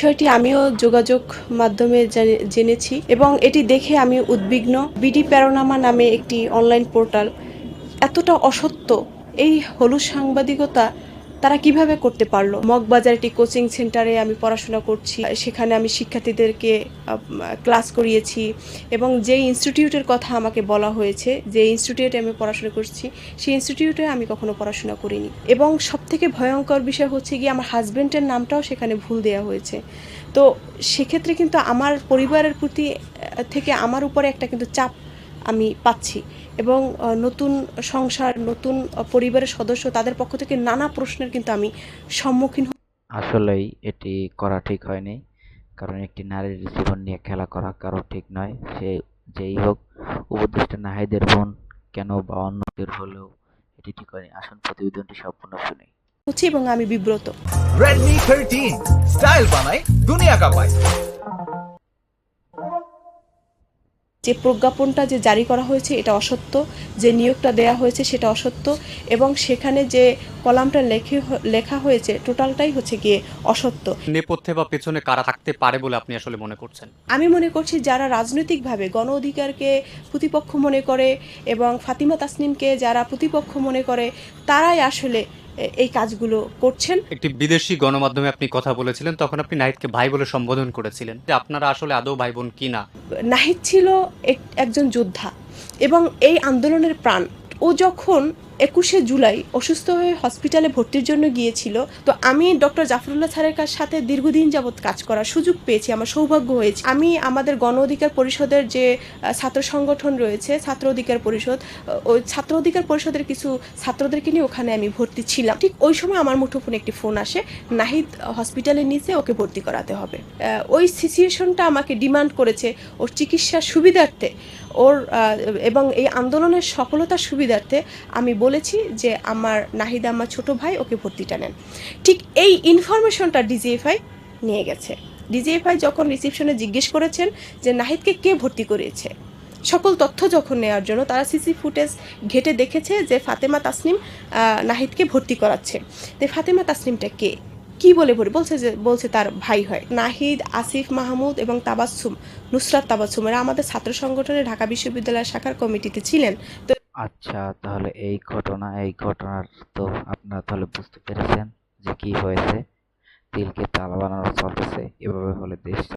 বিষয়টি আমিও যোগাযোগ মাধ্যমে জানে- জেনেছি এবং এটি দেখে আমি উদ্বিগ্ন। বিডি প্যারোনামা নামে একটি অনলাইন পোর্টাল। এতটা অসত্য। এই হলুদ সাংবাদিকতা তারা কীভাবে করতে পারল? মগবাজার একটি কোচিং সেন্টারে আমি পড়াশোনা করছি। সেখানে আমি শিক্ষার্থীদেরকে ক্লাস করিয়েছি এবং যে ইনস্টিটিউটের কথা আমাকে বলা হয়েছে, যে ইনস্টিটিউটে আমি পড়াশোনা করছি, সেই ইনস্টিটিউটে আমি কখনো পড়াশোনা করিনি। এবং সবথেকে ভয়ঙ্কর বিষয় হচ্ছে গিয়ে আমার হাজব্যান্ডের নামটাও সেখানে ভুল দেওয়া হয়েছে। তো সেক্ষেত্রে কিন্তু আমার পরিবারের প্রতি থেকে আমার উপরে একটা কিন্তু চাপ আমি পাচ্ছি। এবং নতুন সংসার নতুন পরিবারের সদস্য তাদের পক্ষ থেকে নানা প্রশ্নের কিন্তু আমি সম্মুখীন আসলেই এটি করা ঠিক হয়নি। কারণ একটি নারীর জীবন নিয়ে খেলা করা কারও ঠিক নয়। সে যেই হোক উপদেষ্টা নাহিদের বোন কেন বা অন্য কেউ হলেও এটি ঠিক হয়নি। আসুন প্রতিবেদনটি সম্পূর্ণ শুনি। হচ্ছে এবং আমি বিব্রত। Redmi 13 স্টাইল বানায় দুনিয়া কাঁপায়। যে প্রজ্ঞাপনটা যে জারি করা হয়েছে এটা অসত্য। যে নিয়োগটা দেয়া হয়েছে সেটা অসত্য। এবং সেখানে যে কলামটা লেখে লেখা হয়েছে টোটালটাই হচ্ছে গিয়ে অসত্য। নেপথ্যে বা পেছনে কারা থাকতে পারে বলে আপনি আসলে মনে করছেন? আমি মনে করছি যারা রাজনৈতিকভাবে গণ অধিকারকে প্রতিপক্ষ মনে করে এবং ফাতিমা তাসনিমকে যারা প্রতিপক্ষ মনে করে তারাই আসলে এই কাজগুলো করছেন। একটি বিদেশি গণমাধ্যমে আপনি কথা বলেছিলেন তখন আপনি নাহিদকে ভাই বলে সম্বোধন করেছিলেন যে আপনারা আসলে আদৌ ভাই বোন কি না? নাহিদ ছিল এক- একজন যোদ্ধা এবং এই আন্দোলনের প্রাণ। ও যখন একুশে জুলাই অসুস্থ হয়ে হসপিটালে ভর্তির জন্য গিয়েছিল। তো আমি ডক্টর জাফরুল্লাহ স্যারের কাছ সাথে দীর্ঘদিন যাবৎ কাজ করার সুযোগ পেয়েছি, আমার সৌভাগ্য হয়েছে। আমি আমাদের গণ অধিকার পরিষদের যে ছাত্র সংগঠন রয়েছে, ছাত্র অধিকার পরিষদ ওই ছাত্র অধিকার পরিষদের কিছু ছাত্রদেরকে নিয়ে ওখানে আমি ভর্তি ছিলাম। ঠিক ওই সময় আমার মুঠোফোনে একটি ফোন আসে, নাহিদ হসপিটালের নিচে ওকে ভর্তি করাতে হবে। ওই সিচুয়েশনটা আমাকে ডিমান্ড করেছে ওর চিকিৎসার সুবিধার্থে। ওর এবং এই আন্দোলনের সফলতার সুবিধার্থে আমি বলেছি যে আমার নাহিদ আমার ছোট ভাই, ওকে ভর্তিটা নেন। ঠিক এই ইনফরমেশনটা ডিজিএফআই নিয়ে গেছে। ডিজিএফআই যখন রিসিপশনে জিজ্ঞেস করেছেন যে নাহিদকে কে ভর্তি করিয়েছে সকল তথ্য যখন নেওয়ার জন্য তারা সিসি ফুটেজ ঘেটে দেখেছে যে ফাতেমা তাসনিম নাহিদকে ভর্তি করাচ্ছে। তো ফাতেমা তাসনিমটা কে? কি বলে ভর্তি? বলছে যে, বলছে তার ভাই হয়। নাহিদ, আসিফ মাহমুদ এবং তাবাসুম নুসরাত তাবাসসুম, এরা আমাদের ছাত্র সংগঠনের ঢাকা বিশ্ববিদ্যালয় শাখার কমিটিতে ছিলেন। তো আচ্ছা তাহলে এই ঘটনা, এই ঘটনার তো আপনারা তাহলে বুঝতে পেরেছেন যে কি হয়েছে। তিলকে তাল বানানো চলতেছে, এভাবে হলে দেশ